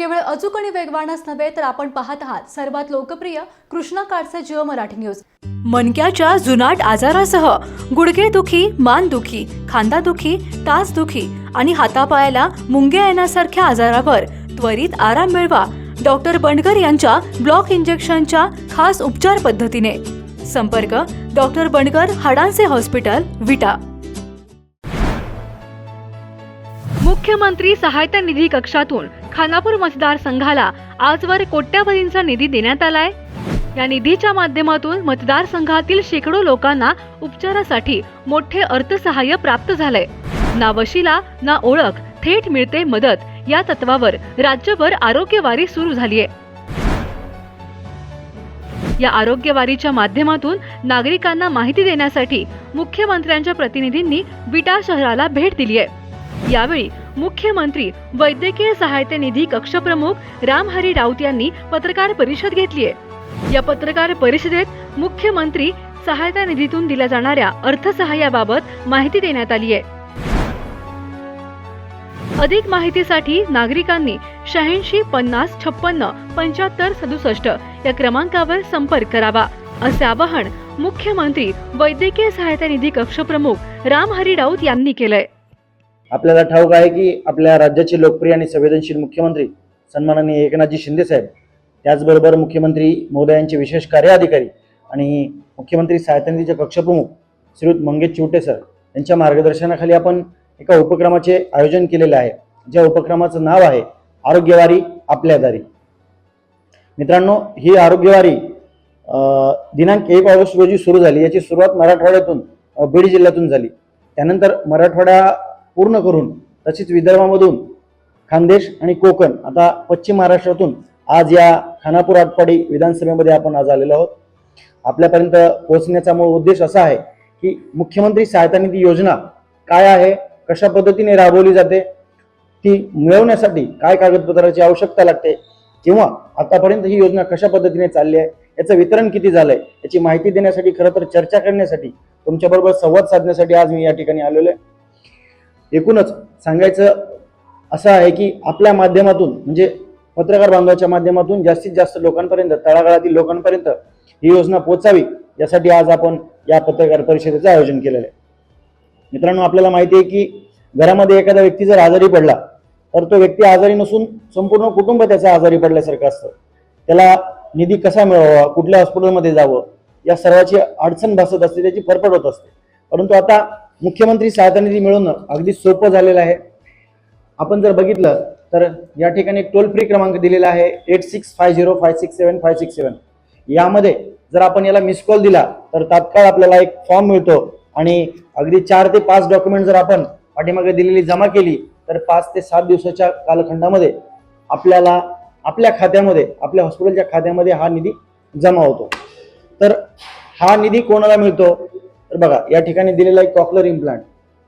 केवळ अचूक आणि वेगवानच नव्हे तर आपण पाहत आहात सर्वात लोकप्रिय कृष्णा काडचे जिओ मराठी न्यूज. मनक्याच्या जुनाट आजारासह गुडघेदुखी मानदुखी खांदादुखी तासदुखी आणि हातापायाला मुंग्या येण्यासारख्या आजारावर त्वरित आराम मिळवा डॉक्टर बंडकर यांच्या ब्लॉक इंजेक्शनच्या खास उपचार पद्धतीने. संपर्क डॉक्टर बंडकर हाडांचे हॉस्पिटल विटा. मुख्यमंत्री सहायता निधी कक्षातून खानापूर मतदारसंघाला आजवर कोट्यावधींचा निधी देण्यात आलाय. या निधीच्या माध्यमातून मतदारसंघातील शेकडो लोकांना उपचारासाठी मोठे अर्थसहाय्य प्राप्त झालंय. ना वशिला ना ओळख थेट मिळते मदत या तत्वावर राज्यभर आरोग्यवारी सुरू झालीय. या आरोग्यवारीच्या माध्यमातून नागरिकांना माहिती देण्यासाठी मुख्यमंत्र्यांच्या प्रतिनिधींनी विटा शहराला भेट दिली आहे यावेळी मुख्यमंत्री वैद्यकीय सहायता निधी कक्षप्रमुख रामहरी राऊत यांनी पत्रकार परिषद घेतली आहे. या पत्रकार परिषदेत मुख्यमंत्री सहायता निधीतून दिल्या जाणाऱ्या अर्थसहाय्याबाबत माहिती देण्यात आली आहे. अधिक माहितीसाठी नागरिकांनी शहाऐंशी पन्नास छप्पन्न पंच्याहत्तर सदुसष्ट या क्रमांकावर संपर्क करावा असे आवाहन मुख्यमंत्री वैद्यकीय सहायता निधी कक्षप्रमुख रामहरी राऊत यांनी केलंय. आपल्याला ठाऊक आहे की आपल्या राज्याचे लोकप्रिय आणि संवेदनशील मुख्यमंत्री सन्माननीय एकनाथजी शिंदे साहेब त्याचबरोबर मुख्यमंत्री महोदयांचे विशेष कार्य अधिकारी आणि मुख्यमंत्री सहायता निधीचे कक्षप्रमुख श्रीयुत मंगेश चिवटे सर यांच्या मार्गदर्शनाखाली आपण एका उपक्रमाचे आयोजन केलेले आहे. ज्या उपक्रमाचं नाव आहे आरोग्यवारी आपल्या दारी. मित्रांनो ही आरोग्यवारी दिनांक एक ऑगस्ट रोजी सुरू झाली. याची सुरुवात मराठवाड्यातून बीड जिल्ह्यातून झाली. त्यानंतर मराठवाडा पूर्ण करून तसेच विदर्भामधून खानदेश आणि कोकण आता पश्चिम महाराष्ट्रातून आज या खानापूर आटपाडी विधानसभेमध्ये आपण आज आलेलो आहोत. आपल्यापर्यंत पोहोचण्याचा मूळ उद्देश असा आहे की मुख्यमंत्री सहायता निधी योजना काय आहे कशा पद्धतीने राबवली जाते ती मिळवण्यासाठी काय कागदपत्राची आवश्यकता लागते किंवा आतापर्यंत ही योजना कशा पद्धतीने चालली आहे याचं वितरण किती झालंय याची माहिती देण्यासाठी खरं तर चर्चा करण्यासाठी तुमच्याबरोबर संवाद साधण्यासाठी आज मी या ठिकाणी आलेलो आहे. एकूणच सांगायचं असं आहे की आपल्या माध्यमातून म्हणजे पत्रकार बांधवाच्या माध्यमातून जास्तीत जास्त लोकांपर्यंत तळागाळातील लोकांपर्यंत ही योजना पोचावी यासाठी आज आपण या पत्रकार परिषदेचं आयोजन केलेलं आहे. मित्रांनो आपल्याला माहिती आहे की घरामध्ये एखादा व्यक्ती जर आजारी पडला तर तो व्यक्ती आजारी नसून संपूर्ण कुटुंब त्याचा आजारी पडल्यासारखं असतं. त्याला निधी कसा मिळवावा कुठल्या हॉस्पिटलमध्ये जावं या सर्वाची अडचण भासत असते त्याची फरफड होत असते. परंतु आता मुख्यमंत्री सहायता निधी मिळवणं अगदी सोपं झालेलं आहे. आपण जर बघितलं तर या ठिकाणी टोल फ्री क्रमांक दिलेला आहे eight six five zero five six seven five six seven यामध्ये जर आपण याला मिस कॉल दिला तर तात्काळ आपल्याला एक फॉर्म मिळतो आणि अगदी चार ते पाच डॉक्युमेंट जर आपण पाठीमागे दिलेली जमा केली तर पाच ते सात दिवसाच्या कालखंडामध्ये आपल्याला आपल्या खात्यामध्ये आपल्या हॉस्पिटलच्या खात्यामध्ये हा निधी जमा होतो. तर हा निधी कोणाला मिळतो? तर बघा या ठिकाणी दिलेला एक कॉकलर इम्प्लांट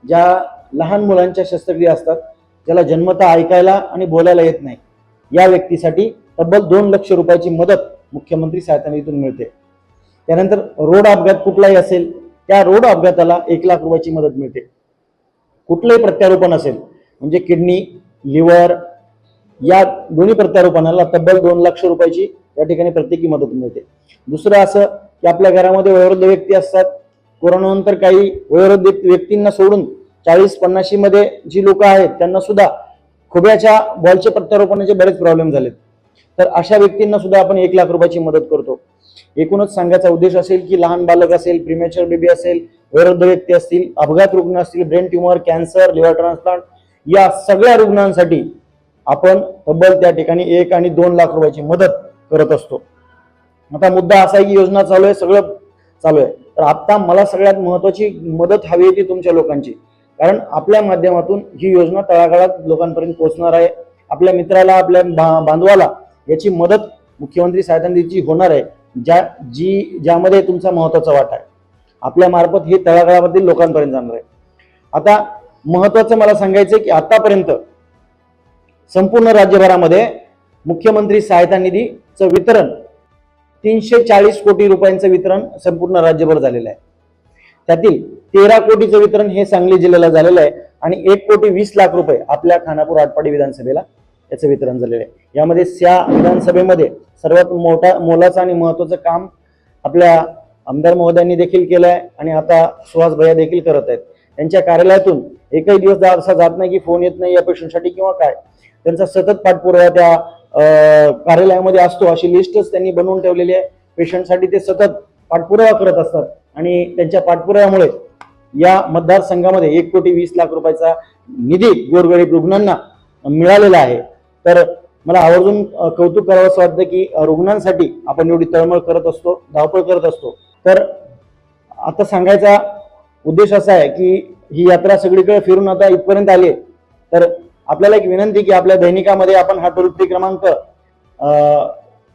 ज्या लहान मुलांच्या शस्त्रक्रिया असतात ज्याला जन्मता ऐकायला आणि बोलायला येत नाही या व्यक्तीसाठी तब्बल दोन लक्ष रुपयाची मदत मुख्यमंत्री सहायता निधीतून मिळते. त्यानंतर रोड अपघात कुठलाही असेल त्या रोड अपघाताला एक लाख रुपयाची मदत मिळते. कुठलंही प्रत्यारोपण असेल म्हणजे किडनी लिव्हर या दोन्ही प्रत्यारोपणाला तब्बल दोन लाख रुपयाची या ठिकाणी प्रत्येकी मदत मिळते. दुसरं असं की आपल्या घरामध्ये वयोवृद्ध व्यक्ती असतात कोरोनानंतर काही वयोवृद्ध व्यक्तींना सोडून चाळीस पन्नाशी मध्ये जी लोक आहेत त्यांना सुद्धा खुब्याच्या बॉलचे प्रत्यारोपणाचे बरेच प्रॉब्लेम झालेत. तर अशा व्यक्तींना सुद्धा आपण एक लाख रुपयाची मदत करतो. एकूणच सांगायचा उद्देश असेल की लहान बालक असेल प्रिमेचर बेबी असेल वयोवृद्ध व्यक्ती असतील अपघात रुग्ण असतील brain tumour cancer liver transplant या सगळ्या रुग्णांसाठी आपण तब्बल त्या ठिकाणी एक आणि दोन लाख रुपयाची मदत करत असतो. आता मुद्दा असा आहे की योजना चालू आहे सगळं चालू आहे. तर आत्ता मला सगळ्यात महत्वाची मदत हवी आहे ती तुमच्या लोकांची. कारण आपल्या माध्यमातून ही योजना तळागाळात लोकांपर्यंत पोहोचणार आहे. आपल्या मित्राला आपल्या बा- बांधवाला याची मदत मुख्यमंत्री सहायता निधीची होणार आहे ज्या जी ज्यामध्ये तुमचा महत्त्वाचा वाटा आहे. आपल्या मार्फत हे तळागाळामधील लोकांपर्यंत जाणार आहे. आता महत्वाचं मला सांगायचं आहे की आतापर्यंत संपूर्ण राज्यभरामध्ये मुख्यमंत्री सहायता निधीचं वितरण तीनशे चाळीस कोटी रुपयांचं वितरण संपूर्ण राज्यभर झालेलं आहे. त्यातील तेरा कोटीचं वितरण हे सांगली जिल्ह्याला झालेलं आहे आणि एक कोटी वीस लाख रुपये आपल्या खानापूर आटपाडी विधानसभेला याचं वितरण झालेलं आहे. यामध्ये त्या विधानसभेमध्ये सर्वात मोठा मोलाचं आणि महत्वाचं काम आपल्या आमदार महोदयांनी देखील केलं आहे आणि आता सुहास भैया देखील करत आहेत. त्यांच्या कार्यालयातून एकही दिवस जा- असा जात नाही की फोन येत नाही या पेशंटसाठी किंवा काय. त्यांचा सतत पाठपुरावा त्या कार्यालयामध्ये असतो अशी लिस्टच त्यांनी बनवून ठेवलेली आहे. पेशंटसाठी ते सतत पाठपुरावा करत असतात. आणि त्यांच्या पाठपुराव्यामुळे या मतदारसंघामध्ये एक कोटी वीस लाख रुपयाचा निधी गोरगरीब रुग्णांना मिळालेला आहे. तर मला आवर्जून कौतुक करावं असं वाटतं की रुग्णांसाठी आपण एवढी तळमळ करत असतो धावपळ करत असतो. तर आता सांगायचा उद्देश असा आहे की ही यात्रा सगळीकडे फिरून आता इथपर्यंत आली तर आपल्याला एक विनंती की आपल्या दैनिकामध्ये आपण हा टोल फ्री क्रमांक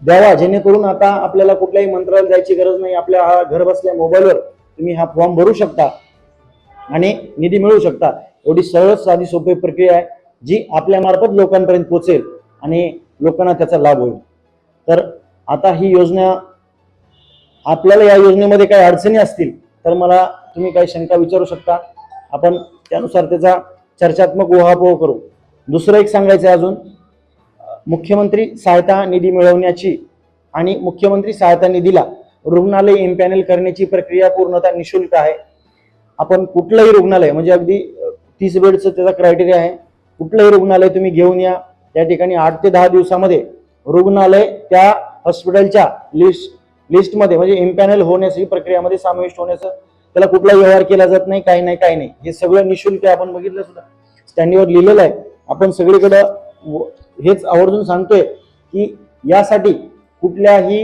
द्यावा. जेणेकरून आता आपल्याला कुठल्याही मंत्रालयात जायची गरज नाही. आपल्या हा घर बसल्या मोबाईलवर तुम्ही हा फॉर्म भरू शकता आणि निधी मिळवू शकता. एवढी सरळ साधी सोपी प्रक्रिया आहे जी आपल्या मार्फत लोकांपर्यंत पोहोचेल आणि लोकांना त्याचा लाभ होईल. तर आता ही योजना आपल्याला या योजनेमध्ये काही अडचणी असतील तर मला तुम्ही काही शंका विचारू शकता. आपण त्यानुसार त्याचा चर्चात्मक उहापोह करू. दुसरं एक सांगायचं आहे अजून. मुख्यमंत्री सहायता निधी मिळवण्याची आणि मुख्यमंत्री सहायता निधीला रुग्णालय इम्पॅनल करण्याची प्रक्रिया पूर्णतः निशुल्क आहे. आपण कुठलंही रुग्णालय म्हणजे अगदी तीस बेडचं त्याचा क्रायटेरिया आहे. कुठलंही रुग्णालय तुम्ही घेऊन या. त्या ठिकाणी आठ ते दहा दिवसामध्ये रुग्णालय त्या हॉस्पिटलच्या लिस्ट लिस्टमध्ये म्हणजे इम्पॅनल होण्याची प्रक्रियामध्ये समाविष्ट होण्याचं त्याला कुठला व्यवहार केला जात नाही काही नाही काही नाही. हे सगळं निशुल्क आहे. आपण बघितलं सुद्धा. स्टँडीवर लिहिलेलं आहे. आपण सगळीकडं व- हेच आवर्जून सांगतोय की यासाठी कुठल्याही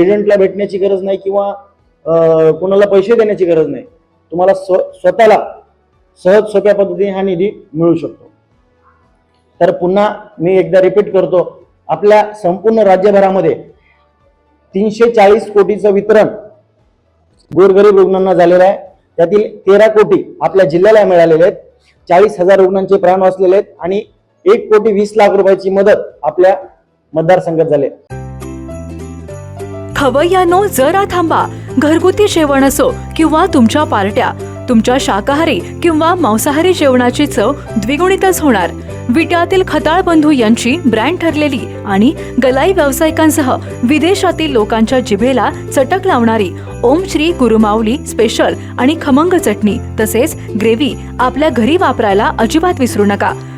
एजंटला भेटण्याची गरज नाही किंवा कोणाला पैसे देण्याची गरज नाही. तुम्हाला स्व स्वतःला सहज सोप्या पद्धतीने हा निधी मिळू शकतो. तर पुन्हा मी एकदा रिपीट करतो आपल्या संपूर्ण राज्यभरामध्ये तीनशे चाळीस कोटीचं वितरण गोरगरीब रुग्णांना झालेलं आहे. त्यातील तेरा कोटी आपल्या जिल्ह्याला मिळालेले आहेत. चाळीस हजार रुग्णांचे प्राण वाचलेले आहेत आणि एक कोटी वीस लाख रुपयाची मदत आपल्या मतदारसंघात झाली खवय्यानो जरा थांबा. घरगुती जेवण असो किंवा तुमच्या पार्ट्या. तुमच्या शाकाहारी किंवा मांसाहारी जेवणाची चव द्विगुणितच होणार. विट्यातील खताळ बंधू यांची ब्रँड ठरलेली आणि गलाई व्यावसायिकांसह विदेशातील लोकांच्या जिभेला चटक लावणारी ओम श्री गुरुमाऊली स्पेशल आणि खमंग चटणी तसेच ग्रेव्ही आपल्या घरी वापरायला अजिबात विसरू नका.